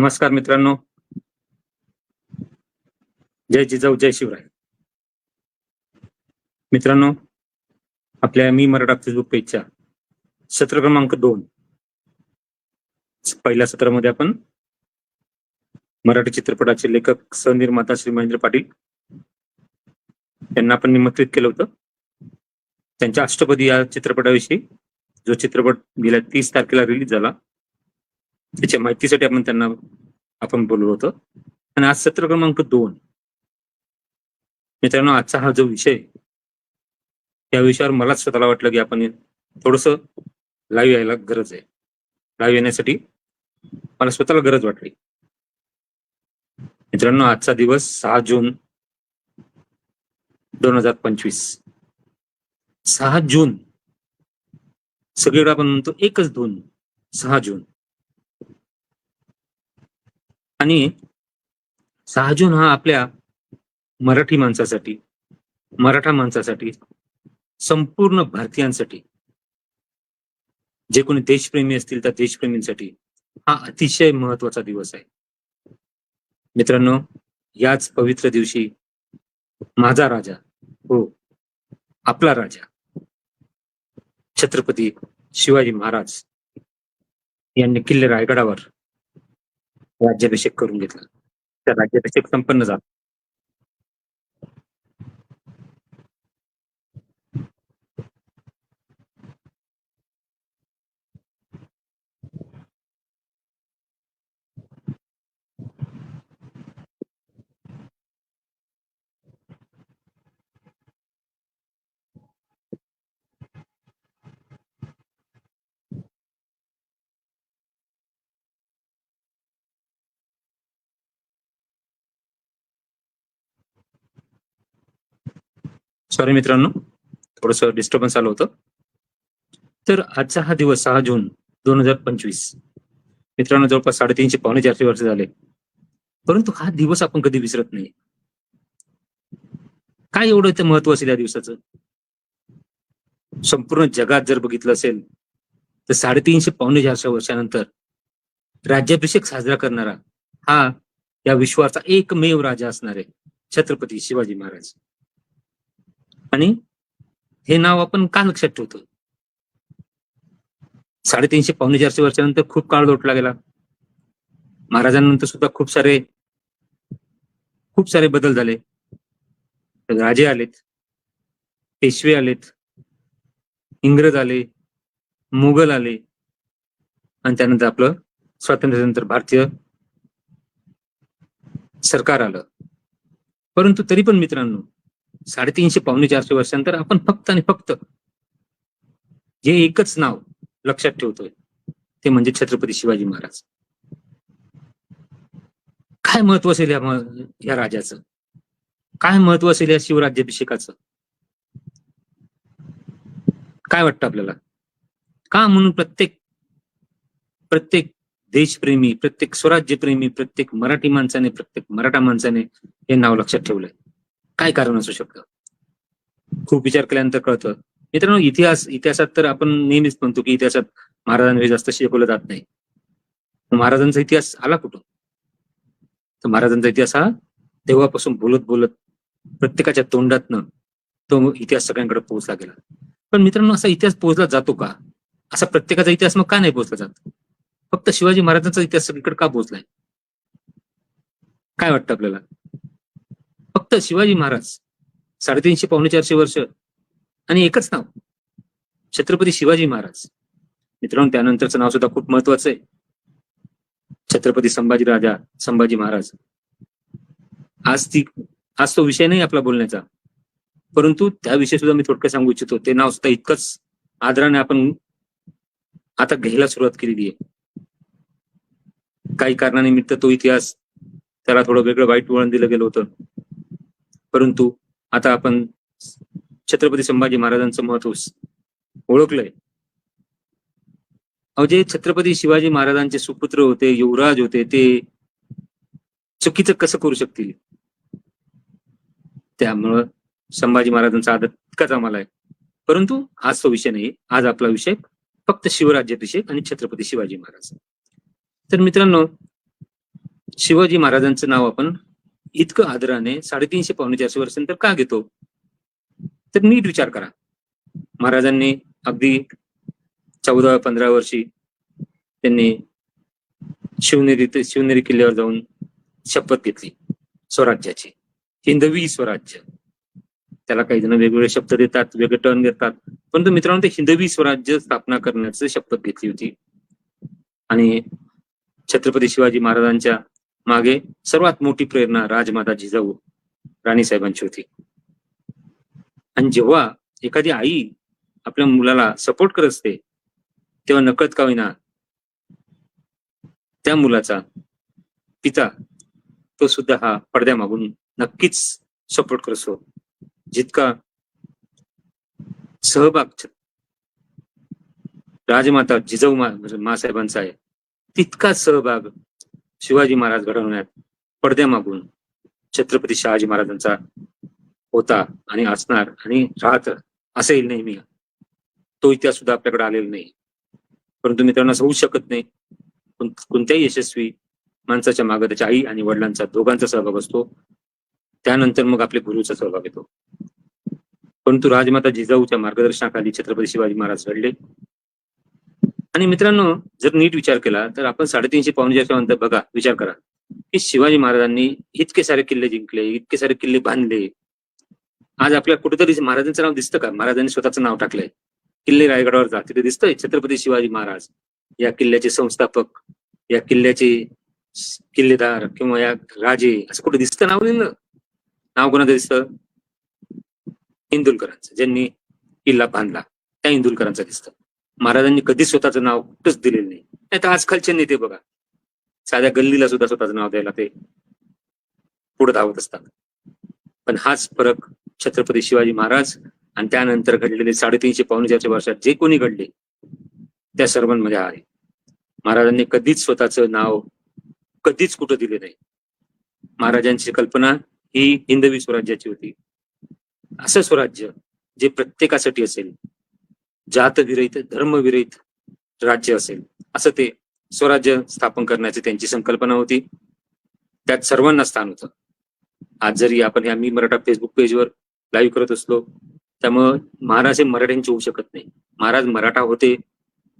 नमस्कार मित्रांनो. जय जिजाऊ जय शिवराय. मित्रांनो आपल्या मी मराठा फेसबुक पेजच्या सत्र क्रमांक दोन. पहिल्या सत्रामध्ये आपण मराठी चित्रपटाचे लेखक सहनिर्माता श्री महेंद्र पाटील यांना आपण निमंत्रित केलं होतं. त्यांच्या अष्टपदी या चित्रपटाविषयी जो चित्रपट गेल्या तीस तारखेला रिलीज झाला त्याच्या माहितीसाठी आपण त्यांना आपण बोललो होतो. आणि आज सत्र क्रमांक दोन. मित्रांनो आजचा हा जो विषय या विषयावर मलाच स्वतःला वाटलं की आपण थोडस लाईव्ह यायला गरज आहे. लाईव्ह येण्यासाठी मला स्वतःला गरज वाटली. मित्रांनो आजचा दिवस सहा जून दोन हजार पंचवीस. सहा जून. सगळीकडे आपण म्हणतो एकच दोन. सहा जून. आणि सहा जून हा आपल्या मराठी माणसासाठी मराठा माणसासाठी संपूर्ण भारतीयांसाठी जे कोणी देशप्रेमी असतील त्या देशप्रेमींसाठी हा अतिशय महत्त्वाचा दिवस आहे. मित्रांनो याच पवित्र दिवशी माझा राजा हो आपला राजा छत्रपती शिवाजी महाराज यांनी किल्ले रायगडावर राज्याभिषेक करून घेतला. त्या राज्याभिषेक संपन्न झाला. सॉरी मित्रांनो थोडस डिस्टर्बन्स आलं होतं. तर आजचा हा दिवस सहा जून दोन हजार पंचवीस. मित्रांनो जवळपास साडेतीनशे पावणे चारशे वर्ष झाले. परंतु हा दिवस आपण कधी विसरत नाही. काय एवढं ते महत्त्व असेल या दिवसाचं? संपूर्ण जगात जर बघितलं असेल तर साडेतीनशे पावणे चारशे वर्षानंतर राज्याभिषेक साजरा करणारा हा या विश्वाचा एकमेव राजा असणार आहे छत्रपती शिवाजी महाराज. आणि हे नाव आपण का लक्षात ठेवतो? साडेतीनशे पावणे चारशे वर्षानंतर खूप काळ लोटला गेला महाराजांनंतर सुद्धा खूप सारे खूप सारे बदल झाले. राजे आलेत पेशवे आलेत इंग्रज आले मुघल आले आणि त्यानंतर आपलं स्वातंत्र्यानंतर भारतीय सरकार आलं. परंतु तरी पण मित्रांनो साडेतीनशे पावणे चारशे वर्षांतर आपण फक्त आणि फक्त जे एकच नाव लक्षात ठेवतोय ते म्हणजे छत्रपती शिवाजी महाराज. काय महत्त्व असेल या या राजाचं? काय महत्त्व असेल या शिवराज्याभिषेकाचं? काय वाटतं आपल्याला? का म्हणून प्रत्येक प्रत्येक देशप्रेमी प्रत्येक स्वराज्यप्रेमी प्रत्येक मराठी माणसाने प्रत्येक मराठा माणसाने हे नाव लक्षात ठेवलंय? काय कारण असू शकतं? खूप विचार केल्यानंतर कळतं. मित्रांनो इतिहास इतिहासात तर आपण नेहमीच म्हणतो की इतिहासात महाराजांविषयी जास्त शिकवलं जात नाही. महाराजांचा इतिहास आला कुठून? तर महाराजांचा इतिहास हा तेव्हापासून बोलत बोलत प्रत्येकाच्या तोंडातनं तो इतिहास सगळ्यांकडे पोहोचला गेला. पण मित्रांनो असा इतिहास पोहोचला जातो का? असा प्रत्येकाचा इतिहास मग का नाही पोहोचला जात? फक्त शिवाजी महाराजांचा इतिहास सगळीकडे का पोहोचलाय? काय वाटतं आपल्याला? फक्त शिवाजी महाराज साडेतीनशे पावणे चारशे वर्ष आणि एकच नाव छत्रपती शिवाजी महाराज. मित्रांनो त्यानंतरचं नाव सुद्धा खूप महत्वाचं आहे. छत्रपती संभाजी राजा संभाजी महाराज. आज ती आज तो विषय नाही आपला बोलण्याचा. परंतु त्याविषयी सुद्धा मी थोडक्यात सांगू इच्छितो. ते नाव सुद्धा इतकंच आदराने आपण आता घ्यायला सुरुवात केलेली आहे. काही कारणानिमित्त तो इतिहास त्याला थोडं वेगळं वाईट वळण दिलं गेलं होतं. परंतु आता आपण छत्रपती संभाजी महाराजांचं महत्त्व ओळखलंय. अहो जे छत्रपती शिवाजी महाराजांचे सुपुत्र होते युवराज होते ते चुकीचं कसं करू शकतील? त्यामुळं संभाजी महाराजांचा आदर इतकाच आम्हाला आहे. परंतु आज तो विषय नाही. आज आपला विषय फक्त शिवराज्याभिषेक आणि छत्रपती शिवाजी महाराज. तर मित्रांनो शिवाजी महाराजांचं नाव आपण इतकं आदराने साडेतीनशे पावणे चारशे वर्षांनंतर का घेतो? तर नीट विचार करा. महाराजांनी अगदी चौदा पंधरा वर्षी त्यांनी शिवनेरी शिवनेरी किल्ल्यावर जाऊन शपथ घेतली स्वराज्याची. हिंदवी स्वराज्य. त्याला काही जण वेगवेगळे शब्द देतात वेगळे टर्न देतात. परंतु मित्रांनो ते हिंदवी स्वराज्य स्थापना करण्याची शपथ घेतली होती. आणि छत्रपती शिवाजी महाराजांच्या मागे सर्वात मोठी प्रेरणा राजमाता जिजाऊ राणी साहेबांची होती. आणि जेव्हा एखादी आई आपल्या मुलाला सपोर्ट करत असते तेव्हा नकळत का होईना त्या मुलाचा पिता तो सुद्धा हा पडद्यामागून नक्कीच सपोर्ट करत असतो. जितका सहभाग राजमाता जिजाऊ मासाहेबांचा आहे तितकाच सहभाग शिवाजी महाराज घडवण्यात पडद्यामागून छत्रपती शहाजी महाराजांचा होता आणि असणार आणि राहत असेल नेहमी. तो इतिहास सुद्धा आपल्याकडे आलेला नाही. परंतु मित्रांनो असं होऊ शकत नाही. कोणत्याही यशस्वी माणसाच्या मागे त्याच्या आई आणि वडिलांचा दोघांचा सहभाग असतो. त्यानंतर मग आपल्या गुरुचा सहभाग येतो. परंतु राजमाता जिजाऊच्या मार्गदर्शनाखाली छत्रपती शिवाजी महाराज घडले. आणि मित्रांनो जर नीट विचार केला तर आपण साडेतीनशे पावणेच्या नंतर बघा विचार करा की शिवाजी महाराजांनी इतके सारे किल्ले जिंकले इतके सारे किल्ले बांधले. आज आपल्या कुठेतरी महाराजांचं नाव दिसतं का? महाराजांनी स्वतःचं नाव टाकलंय. किल्ले रायगडावर जा तिथे दिसतंय छत्रपती शिवाजी महाराज या किल्ल्याचे संस्थापक या किल्ल्याचे किल्लेदार किंवा या राजे असं कुठे दिसतं नाव दिलं नाव कोणाचं दिसतं? इंदुलकरांचं ज्यांनी किल्ला बांधला त्या इंदुलकरांचं दिसतं. महाराजांनी कधीच स्वतःचं नाव कुठंच दिलेलं नाही. नाही तर आजकालचे नेते बघा. साध्या गल्लीला सुद्धा स्वतःचं नाव द्यायला ते पुढे धावत असतात. पण हाच फरक छत्रपती शिवाजी महाराज आणि त्यानंतर घडलेले साडेतीनशे पावणे चारशे वर्षात जे कोणी घडले त्या सर्वांमध्ये आहे. महाराजांनी कधीच स्वतःचं नाव कधीच कुठं दिले नाही. महाराजांची कल्पना ही हिंदवी स्वराज्याची होती. असं स्वराज्य जे प्रत्येकासाठी असेल जातविरहित धर्मविरहित राज्य असेल. असं ते स्वराज्य स्थापन करण्याची त्यांची संकल्पना होती. त्यात सर्वांना स्थान होतं. आज जरी आपण या मी मराठा फेसबुक पेजवर लाईव्ह करत असलो त्यामुळं महाराज हे मराठ्यांचे होऊ शकत नाही. महाराज मराठा होते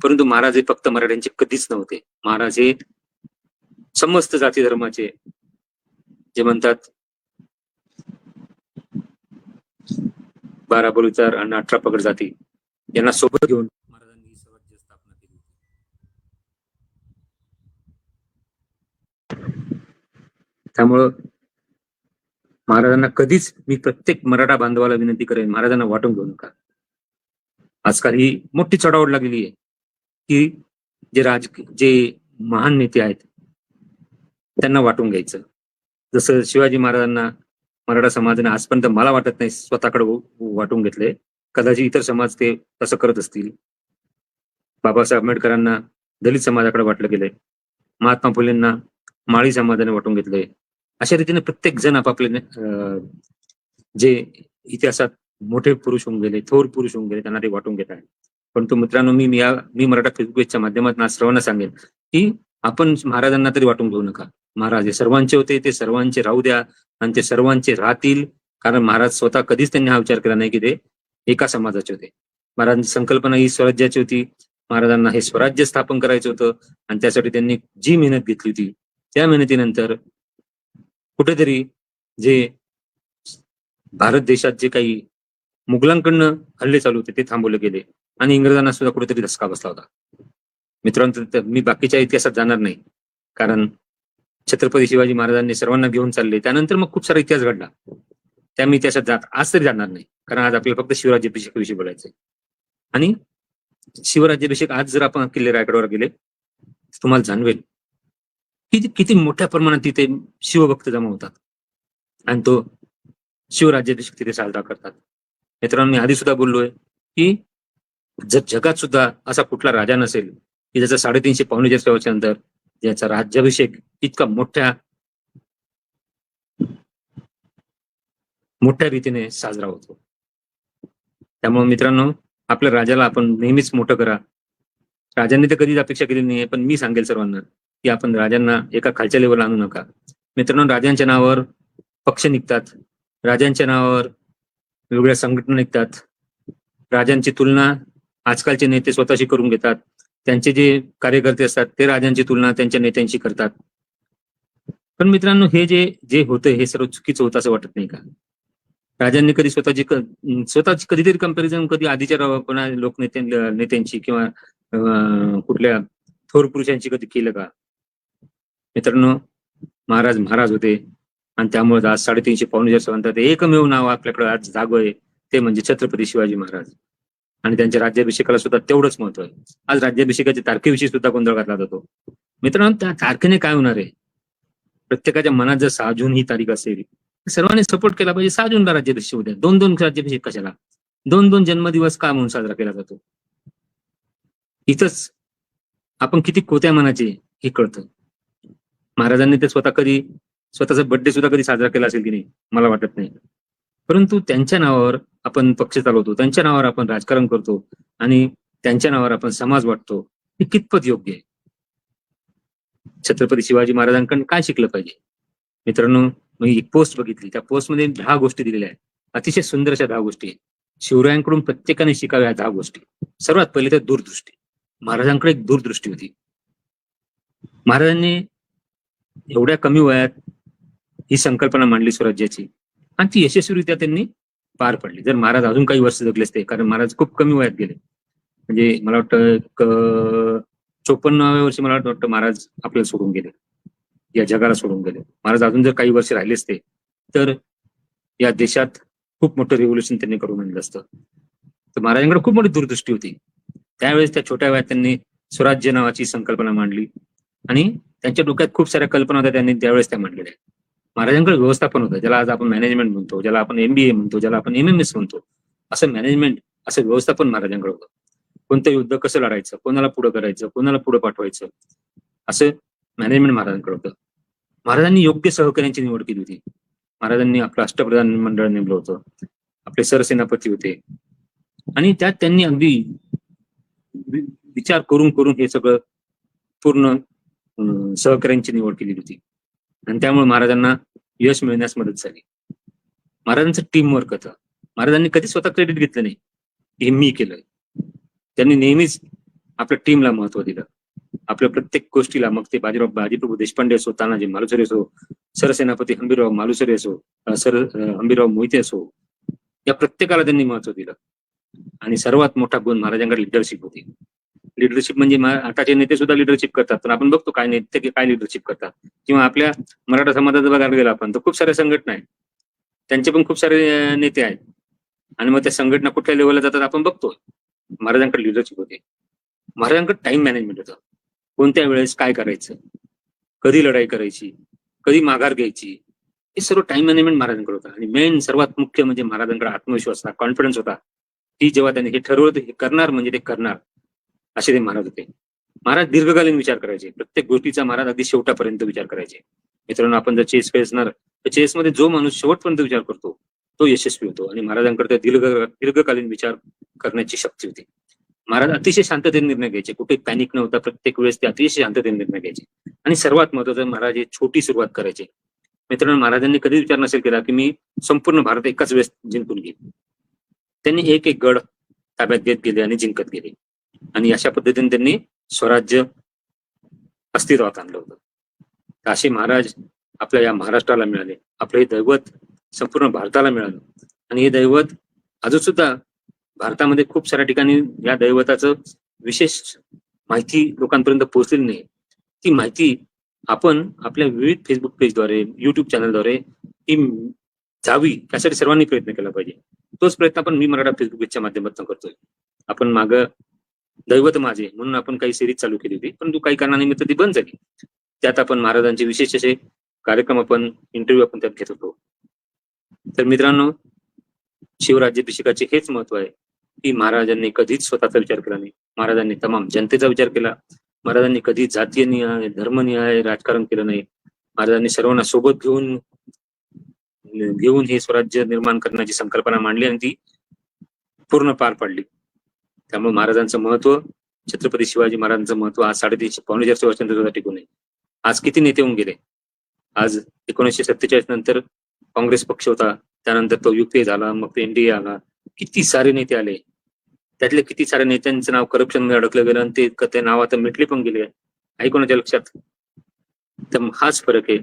परंतु महाराज हे फक्त मराठ्यांचे कधीच नव्हते. महाराज हे समस्त जाती धर्माचे जे म्हणतात बारा बलुचार आणि अठरा पगड जाती. यांना सोबत घेऊन महाराजांनी ही स्वराज्य स्थापना केली. त्यामुळं महाराजांना कधीच मी प्रत्येक मराठा बांधवाला विनंती करेन महाराजांना वाटून घेऊ नका. आजकाल ही मोठी चढावड लागलेली आहे की जे राज जे महान नेते आहेत त्यांना वाटून घ्यायचं. जसं शिवाजी महाराजांना मराठा समाजाने आजपर्यंत मला वाटत नाही स्वतःकडे वाटून घेतले कदाचित इतर समाज ते तसं करत असतील. बाबासाहेब आंबेडकरांना दलित समाजाकडे वाटलं गेलंय. महात्मा फुलेंना माळी समाजाने वाटून घेतलंय. अशा रीतीने प्रत्येक जण आपापले जे इतिहासात मोठे पुरुष होऊन गेले थोर पुरुष होऊन गेले त्यांना ते वाटून घेत आहे परंतु मित्रांनो मी या मी मराठा फेसबुकच्या माध्यमातून सर्वांना सांगेन की आपण महाराजांना तरी वाटून घेऊ नका. महाराज हे सर्वांचे होते ते सर्वांचे राहू द्या आणि ते सर्वांचे राहतील. कारण महाराज स्वतः कधीच त्यांनी हा विचार केला नाही की ते एका समाजाचे होते. महाराजांची संकल्पना ही स्वराज्याची होती. महाराजांना हे स्वराज्य स्थापन करायचं होतं आणि त्यासाठी त्यांनी जी मेहनत घेतली होती त्या मेहनतीनंतर कुठेतरी जे भारत देशात जे काही मुघलांकडनं हल्ले चालू होते ते थांबवले गेले आणि इंग्रजांना सुद्धा कुठेतरी धसका बसला होता. मित्रांनो मी बाकीच्या इतिहासात जाणार नाही कारण छत्रपती शिवाजी महाराजांनी सर्वांना घेऊन चालले. त्यानंतर मग खूप सारा इतिहास घडला. त्या मी इतिहासात जात आज तरी जाणार नाही. कारण आज आपल्याला फक्त शिवराज्याभिषेकाविषयी बोलायचंय. आणि शिवराज्याभिषेक आज जर आपण किल्ले रायगडावर गेले तुम्हाला जाणवेल किती किती मोठ्या प्रमाणात तिथे शिवभक्त जमा होतात. आणि तो शिवराज्याभिषेक तिथे साजरा करतात. मित्रांनो मी आधी सुद्धा बोललोय की जर जगात सुद्धा असा कुठला राजा नसेल की ज्याचा साडेतीनशे पावणे चारशे वर्षानंतर ज्याचा राज्याभिषेक इतका मोठ्या मोठ्या रीतीने साजरा होतो. त्यामुळे मित्रांनो आपल्या राजाला आपण नेहमीच मोठं करा. राजांनी तर कधीच अपेक्षा केली नाहीये पण मी सांगेल सर्वांना की आपण राजांना एका खालच्या लेवलला आणू नका. मित्रांनो राजांच्या नावावर पक्ष निघतात. राजांच्या नावावर वेगवेगळ्या संघटना निघतात. राजांची तुलना आजकालचे नेते स्वतःशी करून घेतात. त्यांचे जे कार्यकर्ते असतात ते राजांची तुलना त्यांच्या नेत्यांशी करतात. पण मित्रांनो हे जे जे होतं हे सर्व चुकीचं होतं असं वाटत नाही का? राजांनी कधी स्वतःची क- स्वतःची कधीतरी कंपॅरिझन कधी आधीच्या कोणा लोकनेते नेत्यांची किंवा कुठल्या थोर पुरुषांची कधी केलं का? मित्रांनो महाराज महाराज होते आणि त्यामुळे आज साडेतीनशे पावणे म्हणतात एकमेव नाव आपल्याकडे आज जागो आहे ते म्हणजे छत्रपती शिवाजी महाराज. आणि त्यांच्या राज्याभिषेकाला सुद्धा तेवढंच महत्त्व आहे. आज राज्याभिषेकाच्या तारखेविषयी सुद्धा गोंधळ घातला जातो. मित्रांनो त्या तारखेने काय होणार आहे? प्रत्येकाच्या मनात जर सहा जून ही तारीख असेल सर्वांनी सपोर्ट केला पाहिजे. सहा जूनला राज्याभिषेक उद्या दोन दोन राज्याभिषेक कशाला? दोन दोन जन्मदिवस का म्हणून साजरा केला जातो? इथंच आपण किती कोत्या मनाचे हे कळतं. महाराजांनी ते स्वतः कधी स्वतःचा बर्थडे सुद्धा कधी साजरा केला असेल की नाही? मला वाटत नाही. परंतु त्यांच्या नावावर आपण पक्ष चालवतो. त्यांच्या नावावर आपण राजकारण करतो. आणि त्यांच्या नावावर आपण समाज वाटतो. हे कितपत योग्य आहे? छत्रपती शिवाजी महाराजांकडून काय शिकलं पाहिजे? मित्रांनो मी एक पोस्ट बघितली. त्या पोस्टमध्ये दहा गोष्टी दिलेल्या आहेत. अतिशय सुंदर अशा दहा गोष्टी आहेत. शिवरायांकडून प्रत्येकाने शिकाव्या दहा गोष्टी. सर्वात पहिले तर दूरदृष्टी. महाराजांकडे एक दूरदृष्टी होती. महाराजांनी एवढ्या कमी वयात ही संकल्पना मांडली स्वराज्याची. आणि ती यशस्वीरित्या त्यांनी पार पडली. जर महाराज अजून काही वर्ष जगले असते कारण महाराज खूप कमी वयात गेले. म्हणजे मला वाटतं एक, चोपन्नाव्या वर्षी मला वाटतं महाराज आपल्याला सोडून गेले. या जगाला सोडून गेले. महाराज अजून जर काही वर्ष राहिले असते तर या देशात खूप मोठं रिव्होल्युशन त्यांनी करून आणलं असतं. तर महाराजांकडे खूप मोठी दूरदृष्टी होती. त्यावेळेस त्या छोट्या वयात त्यांनी स्वराज्य नावाची संकल्पना मांडली आणि त्यांच्या डोक्यात खूप साऱ्या कल्पना होत्या त्यांनी त्यावेळेस त्या मांडलेल्या. आहेत. महाराजांकडे व्यवस्थापन होतं ज्याला आज आपण मॅनेजमेंट म्हणतो ज्याला आपण एमबीए म्हणतो ज्याला आपण एम एम एस म्हणतो असं मॅनेजमेंट असं व्यवस्थापन महाराजांकडे होतं. कोणतं युद्ध कसं लढायचं कोणाला पुढं करायचं कोणाला पुढं पाठवायचं असं मॅनेजमेंट महाराजांकडे होतं. महाराजांनी योग्य सहकार्यांची निवड केली होती. महाराजांनी आपलं अष्टप्रधान मंडळ नेमलं होतं. आपले सरसेनापती होते. आणि त्यात त्यांनी अगदी विचार करून करून हे सगळं पूर्ण सहकार्यांची निवड केली होती. आणि त्यामुळे महाराजांना यश मिळण्यास मदत झाली. महाराजांचं टीम वर्क होतं. महाराजांनी कधी स्वतः क्रेडिट घेतलं नाही. हे मी केलंय. त्यांनी नेहमीच आपल्या टीमला महत्त्व दिलं. आपल्या प्रत्येक गोष्टीला मग ते बाजीराव बाजीप्रभू देशपांडे असो तानाजी मालुसरे असो सरसेनापती हंबीरराव मालुसरे असो सर हंबीरराव मोहिते असो या प्रत्येकाला त्यांनी महत्त्व दिलं. आणि सर्वात मोठा गुण महाराजांकडे लिडरशिप होती. लिडरशिप म्हणजे आताचे नेते सुद्धा लिडरशिप करतात पण आपण बघतो काय नेते की काय लिडरशिप करतात. किंवा आपल्या मराठा समाजात बघायला गेलो आपण तर खूप साऱ्या संघटना आहेत. त्यांचे पण खूप सारे नेते आहेत. आणि मग त्या संघटना कुठल्या लेवलला जातात आपण बघतो महाराजांकडे लिडरशिप होते. महाराजांकडे टाइम मॅनेजमेंट होतं. कोणत्या वेळेस काय करायचं? कधी लढाई करायची? कधी माघार घ्यायची? हे सर्व टाइम मॅनेजमेंट महाराजांकडे होतं. आणि मेन सर्वात मुख्य म्हणजे महाराजांकडे आत्मविश्वास होता कॉन्फिडन्स होता. की जेव्हा त्यांनी हे ठरवलं हे करणार म्हणजे ते करणार. असे ते महाराज होते. महाराज दीर्घकालीन विचार करायचे. प्रत्येक गोष्टीचा महाराज अगदी शेवटापर्यंत विचार करायचे. मित्रांनो आपण जर चेस खेळणार तर चेसमध्ये जो माणूस शेवटपर्यंत विचार करतो तो यशस्वी होतो. आणि महाराजांकडे दीर्घ दीर्घकालीन विचार करण्याची शक्ती होती. महाराज अतिशय शांततेने निर्णय घ्यायचे. कुठे पॅनिक नव्हता. प्रत्येक वेळेस ते अतिशय शांततेने निर्णय घ्यायचे. आणि सर्वात महत्वाचं महाराज हे छोटी सुरुवात करायचे. मित्रांनो महाराजांनी कधी विचार नसेल केला की मी संपूर्ण भारत एकाच वेळेस जिंकून घेईन. त्यांनी एक एक गड ताब्यात घेत गेले आणि जिंकत गेले. आणि अशा पद्धतीने त्यांनी स्वराज्य अस्तित्वात आणलं होतं. तर असे महाराज आपल्या या महाराष्ट्राला मिळाले. आपलं हे दैवत संपूर्ण भारताला मिळालं. आणि हे दैवत अजून सुद्धा भारतामध्ये खूप साऱ्या ठिकाणी या दैवताचं विशेष माहिती लोकांपर्यंत पोहोचलेली नाही. ती माहिती आपण आपल्या विविध फेसबुक पेजद्वारे युट्यूब चॅनलद्वारे ती जावी यासाठी सर्वांनी प्रयत्न केला पाहिजे. तोच प्रयत्न आपण मी मराठा फेसबुक पेजच्या माध्यमातून करतोय. आपण माग दैवत माझे म्हणून आपण काही सिरीज चालू केली होती परंतु काही कारणानिमित्त ती बंद झाली. त्यात आपण महाराजांचे विशेष असे कार्यक्रम आपण इंटरव्ह्यू आपण त्यात घेत होतो. तर मित्रांनो शिवराज्याभिषेकाचे हेच महत्त्व आहे. की महाराजांनी कधीच स्वतःचा विचार केला नाही. महाराजांनी तमाम जनतेचा विचार केला. महाराजांनी कधी जातीय निहाय धर्मनिहाय राजकारण केलं नाही. महाराजांनी सर्वांना सोबत घेऊन घेऊन हे स्वराज्य निर्माण करण्याची संकल्पना मांडली आणि ती पूर्ण पार पाडली. त्यामुळे महाराजांचं महत्त्व छत्रपती शिवाजी महाराजांचं महत्त्व आज साडेतीनशे पावणे चारशे वर्षांचा टिकून आहे. आज किती नेते होऊन गेले? आज एकोणीसशे सत्तेचाळीस नंतर काँग्रेस पक्ष होता. त्यानंतर तो युपीए झाला मग तो एनडीए आला. किती सारे नेते आले? त्यातले किती साऱ्या नेत्यांचं नाव करप्शनमध्ये अडकलं गेलं आणि ते ते नाव आता मिटली पण गेले आहे. कोणाच्या लक्षात? तर हाच फरक आहे.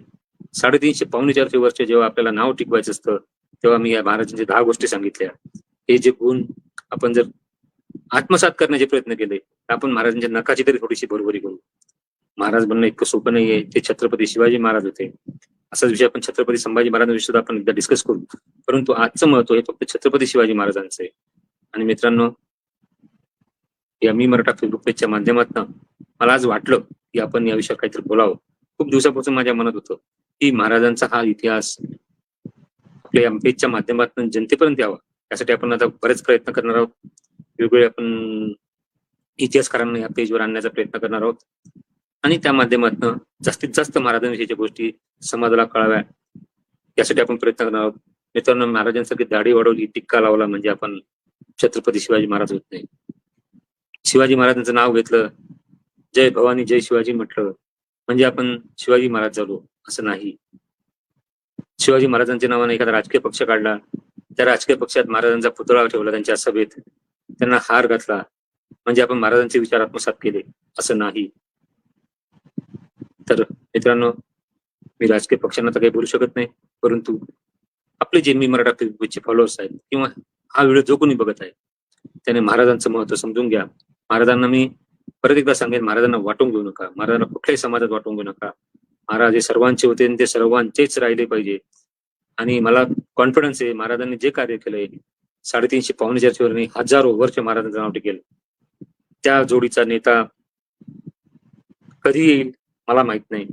साडेतीनशे पावणे चारशे वर्ष जेव्हा आपल्याला नाव टिकवायचं असतं तेव्हा मी या महाराजांच्या दहा गोष्टी सांगितल्या. हे जे गुण आपण जर आत्मसात करण्याचे प्रयत्न केले तर आपण महाराजांच्या नकाची तरी थोडीशी बरोबरी करू. महाराज बनणं इतकं सोपं नाहीये. ते छत्रपती शिवाजी महाराज होते. असाच विषय आपण छत्रपती संभाजी महाराजांविषयी सुद्धा आपण एकदा डिस्कस करू. परंतु आजचं महत्त्व हे फक्त छत्रपती शिवाजी महाराजांचं आहे. आणि मित्रांनो या मी मराठा फेसबुक पेजच्या माध्यमातून मला आज वाटलं की आपण या विषयावर काहीतरी बोलावं. खूप दिवसापासून माझ्या मनात होतं की महाराजांचा हा इतिहास आपल्या या पेजच्या माध्यमातून जनतेपर्यंत यावा. त्यासाठी आपण आता बरेच प्रयत्न करणार आहोत. वेगवेगळे आपण इतिहासकारांना या पेजवर आणण्याचा प्रयत्न करणार आहोत. आणि त्या माध्यमातून जास्तीत जास्त महाराजांविषयीच्या गोष्टी समाजाला कळाव्या. यासाठी आपण प्रयत्न करणार आहोत. मित्रांनो महाराजांसारखी दाढी वाढवली टिक्का लावला म्हणजे आपण छत्रपती शिवाजी महाराज होत नाही. शिवाजी महाराजांचं नाव घेतलं. जय भवानी जय शिवाजी म्हटलं. म्हणजे आपण शिवाजी महाराज झालो असं नाही. शिवाजी महाराजांच्या नावाने एखादा राजकीय पक्ष काढला. त्या राजकीय पक्षात महाराजांचा पुतळा ठेवला त्यांच्या सभेत. त्यांना हार घातला. म्हणजे आपण महाराजांचे विचार आत्मसात केले असं नाही. तर मित्रांनो मी राजकीय पक्षांना तर काही बोलू शकत नाही. परंतु आपले जे मी मराठा फेसबुकचे फॉलोअर्स आहेत किंवा हा व्हिडिओ जो कोणी बघत आहे त्याने महाराजांचं महत्त्व समजून घ्या. महाराजांना मी परत एकदा सांगेन महाराजांना वाटून घेऊ नका. महाराजांना कुठल्याही समाजात वाटून घेऊ नका. महाराज हे सर्वांचे होते आणि ते सर्वांचेच राहिले पाहिजे. आणि मला कॉन्फिडन्स आहे महाराजांनी जे कार्य केलंय साडेतीनशे पावणे चारशे हजारो वर्ष महाराजांचं नाव टिकेल. त्या जोडीचा नेता कधी येईल मला माहीत नाही.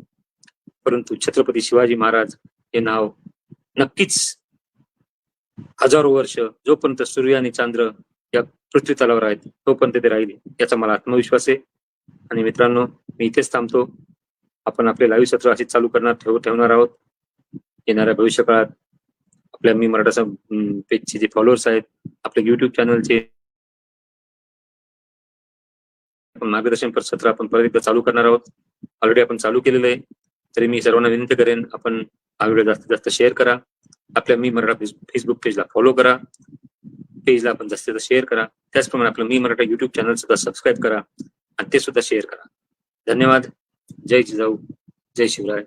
परंतु छत्रपती शिवाजी महाराज हे नाव नक्कीच हजारो वर्ष जोपर्यंत सूर्य आणि चांद्र पृथ्वी तलावर आहेत तोपर्यंत ते राहील याचा मला आत्मविश्वास आहे. आणि मित्रांनो मी इथेच थांबतो. आपण आपले लाईव्ह सत्र असे चालू करणार ठेव ठेवणार आहोत. येणाऱ्या भविष्य काळात आपल्या मी मराठा पेजचे जे फॉलोअर्स आहेत आपले युट्यूब चॅनलचे आपण मार्गदर्शन पर सत्र आपण परत एकदा चालू करणार आहोत. ऑलरेडी आपण चालू केलेलं आहे. तरी मी सर्वांना विनंती करेन आपण हा व्हिडिओ जास्तीत जास्त शेअर करा. आपल्या मी मराठा फेसबुक पेजला फॉलो करा. पेजला आपण जास्तीत जास्त शेअर करा त्याचप्रमाणे आपलं मी मराठा युट्यूब चॅनल सुद्धा सबस्क्राईब करा आणि ते सुद्धा शेअर करा. धन्यवाद. जय जिजाऊ. जय शिवराय.